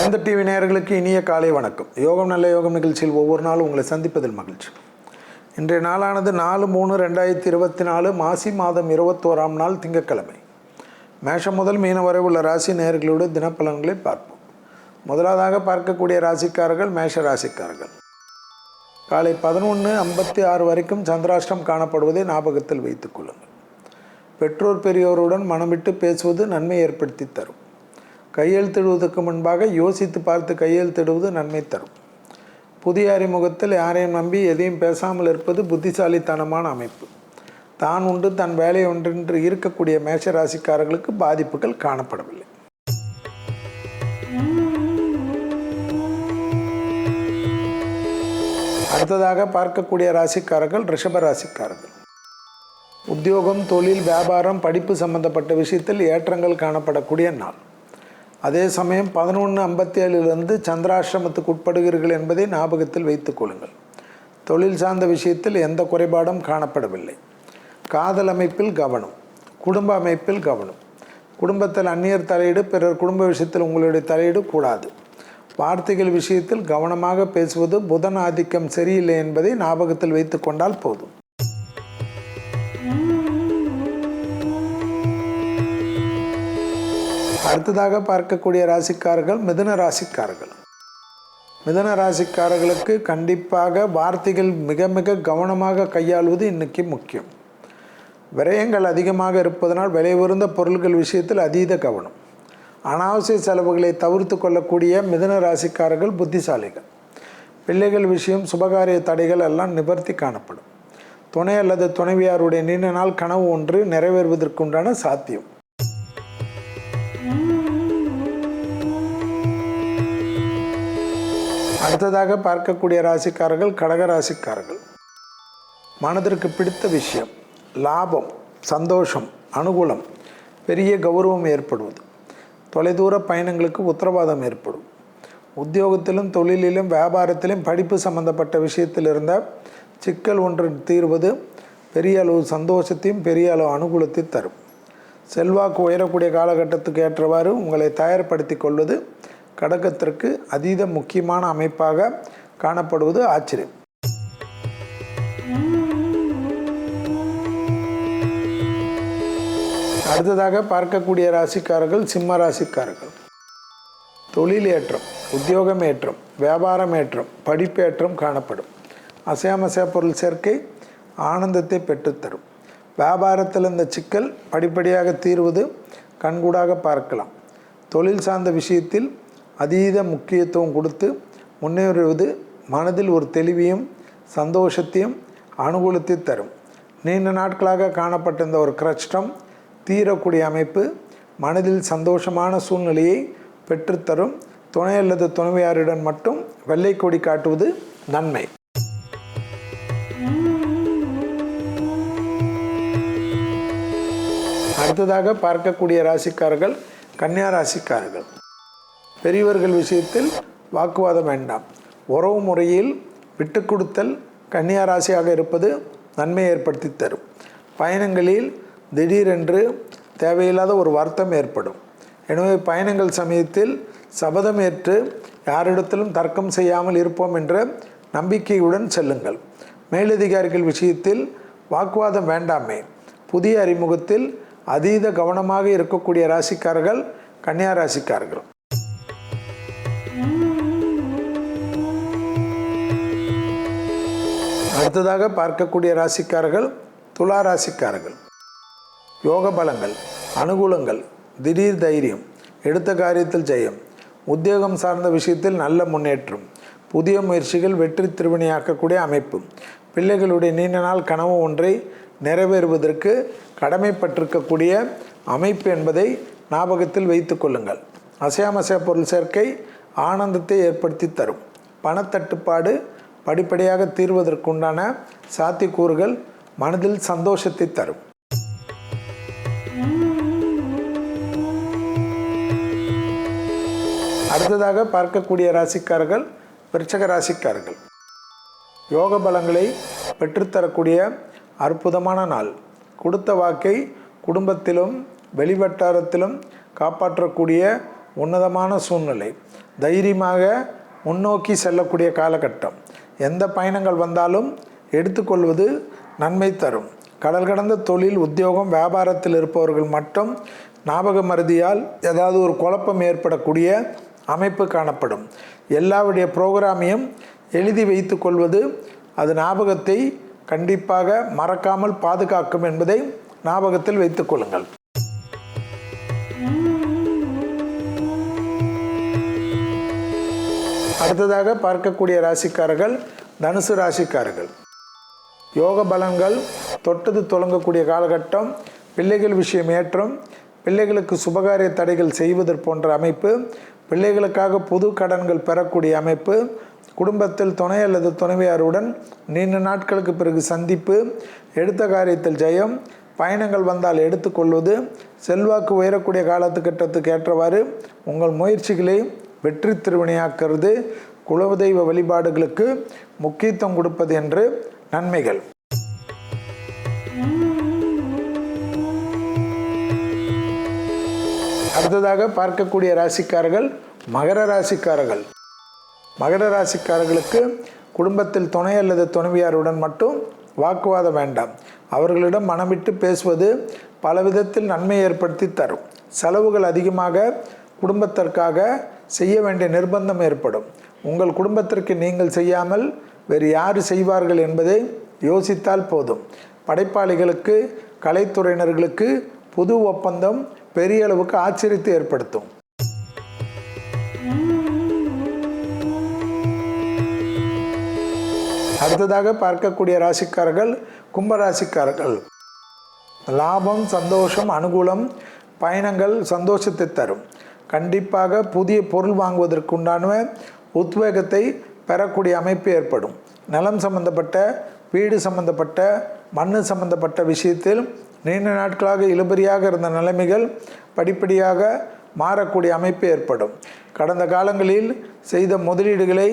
வேந்த TV நேயர்களுக்கு இனிய காலை வணக்கம். யோகம் நல்ல யோகம் நிகழ்ச்சியில் ஒவ்வொரு நாளும் உங்களை சந்திப்பதில் மகிழ்ச்சி. இன்றைய நாளானது நாலு மூணு ரெண்டாயிரத்தி இருபத்தி நாலு மாசி மாதம் இருபத்தோராம் நாள் திங்கட்கிழமை. மேஷம் முதல் மீன வரை உள்ள ராசி நேயர்களோடு தினப்பலன்களை பார்ப்போம். முதலாவதாக பார்க்கக்கூடிய ராசிக்காரர்கள் மேஷ ராசிக்காரர்கள். காலை பதினொன்று ஐம்பத்தி ஆறு வரைக்கும் சந்திராஷ்டம் காணப்படுவதை ஞாபகத்தில் வைத்துக் கொள்ளுங்கள். பெற்றோர் பெரியோருடன் மனமிட்டு பேசுவது நன்மை ஏற்படுத்தி தரும். கையெழுத்திடுவதற்கு முன்பாக யோசித்து பார்த்து கையெழுத்திடுவது நன்மை தரும். புதிய அறிமுகத்தில் யாரையும் நம்பி எதையும் பேசாமல் இருப்பது புத்திசாலித்தனமான அமைப்பு. தான் உண்டு தன் வேலை ஒன்றென்று இருக்கக்கூடிய மேஷராசிக்காரர்களுக்கு பாதிப்புகள் காணப்படவில்லை. அடுத்ததாக பார்க்கக்கூடிய ராசிக்காரர்கள் ரிஷப ராசிக்காரர்கள் உத்தியோகம் தொழில் வியாபாரம் படிப்பு சம்பந்தப்பட்ட விஷயத்தில் ஏற்றங்கள் காணப்படக்கூடிய நாள். அதே சமயம் பதினொன்று ஐம்பத்தி ஏழிலிருந்து சந்திராசிரமத்துக்கு உட்படுகிறீர்கள் என்பதை ஞாபகத்தில் வைத்துக் கொள்ளுங்கள். தொழில் சார்ந்த விஷயத்தில் எந்த குறைபாடும் காணப்படவில்லை. காதல் அமைப்பில் கவனம் குடும்ப அமைப்பில் கவனம். குடும்பத்தில் அந்நியர் தலையீடு பிறர் குடும்ப விஷயத்தில் உங்களுடைய தலையீடு கூடாது. வார்த்தைகள் விஷயத்தில் கவனமாக பேசுவது புதன் ஆதிக்கம் சரியில்லை என்பதை ஞாபகத்தில் வைத்து கொண்டால் போதும். அடுத்ததாக பார்க்கக்கூடிய ராசிக்காரர்கள் மிதுன ராசிக்காரர்கள். மிதன ராசிக்காரர்களுக்கு கண்டிப்பாக வார்த்தைகள் மிக மிக கவனமாக கையாள்வது இன்னைக்கு முக்கியம். விரயங்கள் அதிகமாக இருப்பதனால் விலை உயர்ந்த பொருள்கள் விஷயத்தில் அதீத கவனம். அனாவசிய செலவுகளை தவிர்த்து கொள்ளக்கூடிய மிதன ராசிக்காரர்கள் புத்திசாலிகள். பிள்ளைகள் விஷயம் சுபகாரிய தடைகள் எல்லாம் நிவர்த்தி காணப்படும். துணை அல்லது துணைவியாருடைய நீண்ட நாள் கனவு ஒன்று நிறைவேறுவதற்குண்டான சாத்தியம். அடுத்ததாக பார்க்கக்கூடிய ராசிக்காரர்கள் கடக ராசிக்காரர்கள். மனதிற்கு பிடித்த விஷயம் லாபம் சந்தோஷம் அனுகூலம் பெரிய கௌரவம் ஏற்படுவது. தொலைதூர பயணங்களுக்கு உத்தரவாதம் ஏற்படும். உத்தியோகத்திலும் தொழிலிலும் வியாபாரத்திலும் படிப்பு சம்பந்தப்பட்ட விஷயத்தில் இருந்தால் சிக்கல் ஒன்று தீர்வது பெரிய அளவு சந்தோஷத்தையும் பெரிய அளவு அனுகூலத்தை தரும். செல்வாக்கு உயரக்கூடிய காலகட்டத்துக்கு ஏற்றவாறு உங்களை தயார்படுத்தி கொள்வது கடகத்திற்கு அதீத முக்கியமான அமைப்பாக காணப்படுவது ஆச்சரியம். அடுத்ததாக பார்க்கக்கூடிய ராசிக்காரர்கள் சிம்ம ராசிக்காரர்கள். தொழில் ஏற்றம் உத்தியோகம் ஏற்றம் வியாபாரம் ஏற்றம் படிப்பேற்றம் காணப்படும். அசையாமசைய பொருள் சேர்க்கை ஆனந்தத்தை பெற்றுத்தரும். வியாபாரத்தில் இந்த சிக்கல் படிப்படியாக தீர்வது கண்கூடாக பார்க்கலாம். தொழில் சார்ந்த விஷயத்தில் அதீத முக்கியத்துவம் கொடுத்து முன்னேறுவது மனதில் ஒரு தெளிவையும் சந்தோஷத்தையும் அனுகூலத்தை தரும். நீண்ட நாட்களாக காணப்பட்டிருந்த ஒரு கஷ்டம் தீரக்கூடிய அமைப்பு மனதில் சந்தோஷமான சூழ்நிலையை பெற்றுத்தரும். துணை அல்லது துணைவியாருடன் மட்டும் வெள்ளை கொடி காட்டுவது நன்மை. அடுத்ததாக பார்க்கக்கூடிய ராசிக்காரர்கள் கன்னியா ராசிக்காரர்கள். பெரியவர்கள் விஷயத்தில் வாக்குவாதம் வேண்டாம். உறவு முறையில் விட்டு கொடுத்தல் கன்னியா ராசியாக இருப்பது நன்மை ஏற்படுத்தி தரும். பயணங்களில் திடீரென்று தேவையில்லாத ஒரு வருத்தம் ஏற்படும். எனவே பயணங்கள் சமயத்தில் சபதம் ஏற்று யாரிடத்திலும் தர்க்கம் செய்யாமல் இருப்போம் என்ற நம்பிக்கையுடன் செல்லுங்கள். மேலதிகாரிகள் விஷயத்தில் வாக்குவாதம் வேண்டாமே. புதிய அறிமுகத்தில் அதீத கவனமாக இருக்கக்கூடிய ராசிக்காரர்கள் கன்னியா ராசிக்காரர்கள் அடுத்ததாக பார்க்கக்கூடிய ராசிக்காரர்கள் துலா ராசிக்காரர்கள். யோக பலங்கள் அனுகூலங்கள் திடீர் தைரியம் எடுத்த காரியத்தில் ஜெயம் உத்தியோகம் சார்ந்த விஷயத்தில் நல்ல முன்னேற்றம் புதிய முயற்சிகள் வெற்றி திருவினையாக்கக்கூடிய அமைப்பு. பிள்ளைகளுடைய நீண்ட நாள் கனவு ஒன்றை நிறைவேறுவதற்கு கடமைப்பட்டிருக்கக்கூடிய அமைப்பு என்பதை ஞாபகத்தில் வைத்து கொள்ளுங்கள். அசையாமசைய பொருள் சேர்க்கை ஆனந்தத்தை ஏற்படுத்தி தரும். பணத்தட்டுப்பாடு படிப்படியாக தீர்வதற்குண்டான சாத்தியக்கூறுகள் மனதில் சந்தோஷத்தை தரும். அடுத்ததாக பார்க்கக்கூடிய ராசிக்காரர்கள் விருச்சக ராசிக்காரர்கள். யோக பலங்களை பெற்றுத்தரக்கூடிய அற்புதமான நாள். கொடுத்த வாக்கை குடும்பத்திலும் வெளிவட்டாரத்திலும் காப்பாற்றக்கூடிய உன்னதமான சூழ்நிலை. தைரியமாக முன்னோக்கி செல்லக்கூடிய காலகட்டம். எந்த பயணங்கள் வந்தாலும் எடுத்துக்கொள்வது நன்மை தரும். கடல் கடந்த தொழில் உத்தியோகம் வியாபாரத்தில் இருப்பவர்கள் மட்டும் ஞாபக மருதியால் ஏதாவது ஒரு குழப்பம் ஏற்படக்கூடிய அமைப்பு காணப்படும். எல்லாவுடைய புரோகிராமையும் எழுதி வைத்து கொள்வது அது ஞாபகத்தை கண்டிப்பாக மறக்காமல் பாதுகாக்கும் என்பதை ஞாபகத்தில் வைத்துக்கொள்ளுங்கள் அடுத்ததாக பார்க்கக்கூடிய ராசிக்காரர்கள் தனுசு ராசிக்காரர்கள். யோக பலன்கள் தொட்டது தொடங்கக்கூடிய காலகட்டம் பிள்ளைகள் விஷயம் ஏற்றம் பிள்ளைகளுக்கு சுபகாரிய தடைகள் செய்வதற் போன்ற அமைப்பு பிள்ளைகளுக்காக புது கடன்கள் பெறக்கூடிய அமைப்பு குடும்பத்தில் துணை அல்லது துணைவியாருடன் நீண்ட நாட்களுக்கு பிறகு சந்திப்பு எடுத்த காரியத்தில் ஜெயம் பயணங்கள் வந்தால் எடுத்துக்கொள்வது செல்வாக்கு உயரக்கூடிய காலத்துக்கட்டத்துக்கு ஏற்றவாறு உங்கள் முயற்சிகளை வெற்றி திருவினையாக்கிறது. குலதெய்வ வழிபாடுகளுக்கு முக்கியத்துவம் கொடுப்பது என்று நன்மைகள். அடுத்ததாக பார்க்கக்கூடிய ராசிக்காரர்கள் மகர ராசிக்காரர்கள். மகர ராசிக்காரர்களுக்கு குடும்பத்தில் துணை அல்லது துணைவியாருடன் மட்டும் வாக்குவாதம் வேண்டாம். அவர்களிடம் மனமிட்டு பேசுவது பல விதத்தில் நன்மை ஏற்படுத்தி தரும். செலவுகள் அதிகமாக குடும்பத்திற்காக செய்ய வேண்டிய நிர்பந்தம் ஏற்படும். உங்கள் குடும்பத்திற்கு நீங்கள் செய்யாமல் வேறு யார் செய்வார்கள் என்பதை யோசித்தால் போதும். படைப்பாளிகளுக்கு கலைத்துறையினர்களுக்கு புது ஒப்பந்தம் பெரிய அளவுக்கு ஆச்சரியத்தை ஏற்படுத்தும். அடுத்ததாக பார்க்கக்கூடிய ராசிக்காரர்கள் கும்பராசிக்காரர்கள். லாபம் சந்தோஷம் அனுகூலம் பயணங்கள் சந்தோஷத்தை தரும். கண்டிப்பாக புதிய பொருள் வாங்குவதற்குண்டான உத்வேகத்தை பெறக்கூடிய அமைப்பு ஏற்படும். நலம் சம்பந்தப்பட்ட வீடு சம்பந்தப்பட்ட மண் சம்பந்தப்பட்ட விஷயத்தில் நீண்ட நாட்களாக இழுபறியாக இருந்த நிலைமைகள் படிப்படியாக மாறக்கூடிய அமைப்பு ஏற்படும். கடந்த காலங்களில் செய்த முதலீடுகளை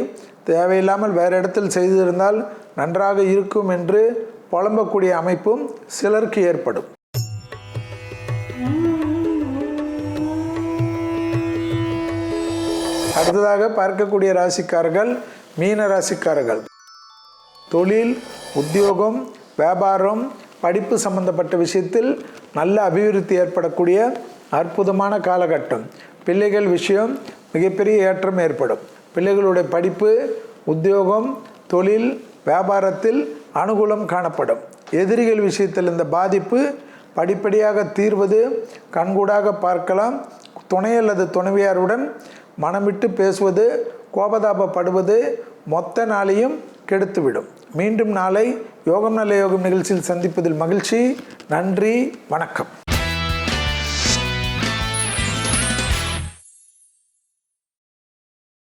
தேவையில்லாமல் வேறு இடத்தில் செய்திருந்தால் நன்றாக இருக்கும் என்று புலம்பக்கூடிய அமைப்பும் சிலருக்கு ஏற்படும். அடுத்ததாக பார்க்கக்கூடிய ராசிக்காரர்கள் மீன ராசிக்காரர்கள். தொழில் உத்தியோகம் வியாபாரம் படிப்பு சம்பந்தப்பட்ட விஷயத்தில் நல்ல அபிவிருத்தி ஏற்படக்கூடிய அற்புதமான காலகட்டம். பிள்ளைகள் விஷயம் மிகப்பெரிய ஏற்றம் ஏற்படும். பிள்ளைகளுடைய படிப்பு உத்தியோகம் தொழில் வியாபாரத்தில் அனுகூலம் காணப்படும். எதிரிகள் விஷயத்தில் இந்த பாதிப்பு படிப்படியாக தீர்வது கண்கூடாக பார்க்கலாம். துணை அல்லது துணைவியாருடன் மனமிட்டு பேசுவது கோபதாபப்படுவது மொத்த நாளையும் கெடுத்துவிடும். மீண்டும் நாளை யோகம் நல்ல யோகம் நிகழ்ச்சியில் சந்திப்பதில் மகிழ்ச்சி. நன்றி. வணக்கம்.